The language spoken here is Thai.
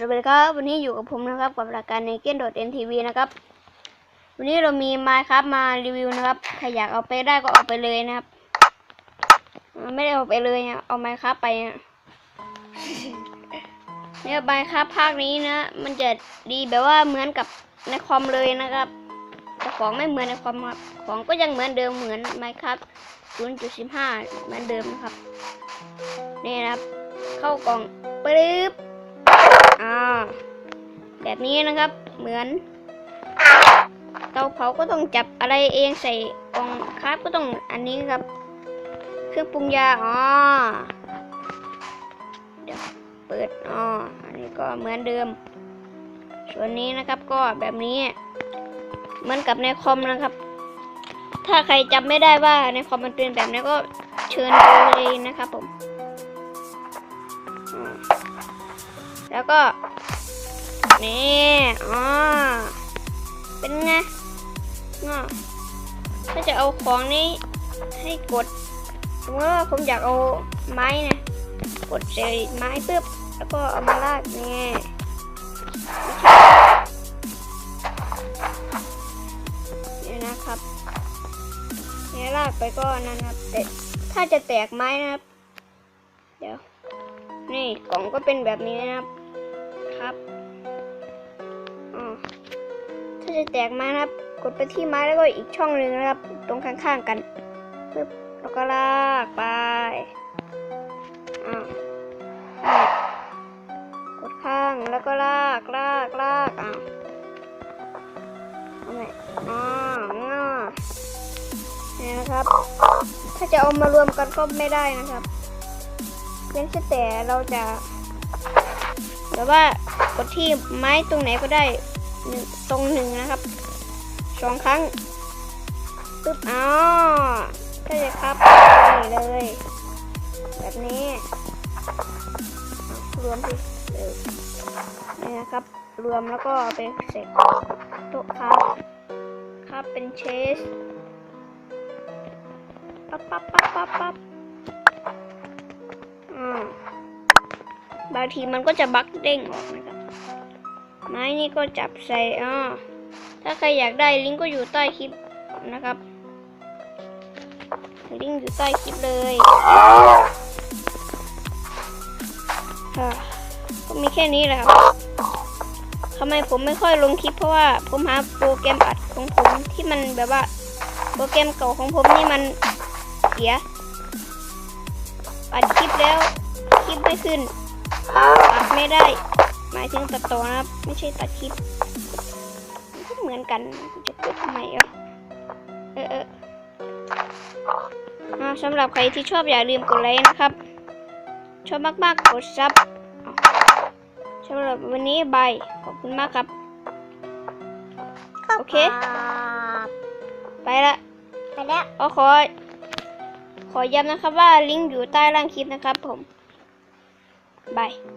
สวัสดีครับวันนี้อยู่กับผมนะครับกับรายการในเกนโดดเอ็นทีวีนะครับ วันนี้เรามีไมค์ครับมารีวิวนะครับใครอยากเอาไปได้ก็เอาไปเลยนะครับ ไม่ได้เอาไปเลยนะเอาไมค์ครับไปเนี่ยไมค์ครับภาคนี้นะมันจะดีแบบว่าเหมือนกับในคอมเลยนะครับ แต่ของไม่เหมือนในคอมครับของก็ยังเหมือนเดิมเหมือนไมค์ครับ0.15เหมือนเดิมนะครับนี่นะครับ เข้ากล่องปึ๊บ อ่าแบบนี้นะครับ เหมือน เตาเผาก็ต้องจับอะไรเองใส่กองคาร์บก็ต้องอันนี้ครับ เครื่องปรุงยาอ๋อเดี๋ยวเปิดอ๋ออันนี้ก็เหมือนเดิม ส่วนนี้นะครับก็แบบนี้ เหมือนกับในคอมนะครับ ถ้าใครจำไม่ได้ว่าในคอมมันเป็นแบบนี้ก็เชิญดูเลยนะครับผมอ่า แล้วก็นี่อ๋อเป็นไงอ่าถ้าจะเอาของนี้ให้กดสมมติว่าผมอยากเอาไม้นะกดใส่ไม้ปุ๊บแล้วก็เอามาลากนี่นี่นะครับนี่ลากไปก็นั่นครับแต่ถ้าจะแตกไม้นะครับ เดี๋ยว นี่กล่องก็เป็นแบบนี้นะครับ ครับอถ้าจะแตกไม้นะครับ กดไปที่ไม้แล้วก็อีกช่องหนึ่งนะครับ ตรงข้างๆกันปึ๊บแล้วก็ลากไปอ่ากดข้างแล้วก็ลากลากลากอ่าเอาไมอ่างอนี่นะครับ ถ้าจะเอามารวมกันก็ไม่ได้นะครับเว้นแต่เราจะ แบบว่ากดที่ไม้ตรงไหนก็ได้ตรงหนึ่งนะครับสองครั้งปึ๊บอ๋อก็จะครับนี่เลย แบบนี้รวมที่เนี่นะครับ รวมแล้วก็เอาไปเสร็จโต๊ะครับครับเป็นเชสปั๊บปั๊บปั๊บปั๊บปั๊บ บางทีมันก็จะบักเด้งออกนะครับ ไม้นี่ก็จับใส่อ่าถ้าใครอยากได้ลิงก์ก็อยู่ใต้คลิปนะครับ ลิงก์อยู่ใต้คลิปเลยอ่าก็มีแค่นี้แหละครับทำไมผมไม่ค่อยลงคลิปเพราะว่าผมหาโปรแกรมอัดของผมที่มันแบบว่า โปรแกรมเก่าของผมนี่มันเสีย อัดคลิปแล้ว คลิปไม่ขึ้น อัดไม่ได้ หมายถึงตัดต่อนะครับ ไม่ใช่ตัดคลิปมันก็เหมือนกันจะพูดทำไมอะเออเอออ่าสำหรับใครที่ชอบอย่าลืมกดไลค์นะครับ ชอบมากๆกดซับอะสำหรับวันนี้บาย ขอบคุณมากครับ โอเค ไปละไปแล้วเอาขอขอย้ำนะครับว่าลิงก์อยู่ใต้ล่างคลิปนะครับผม บาย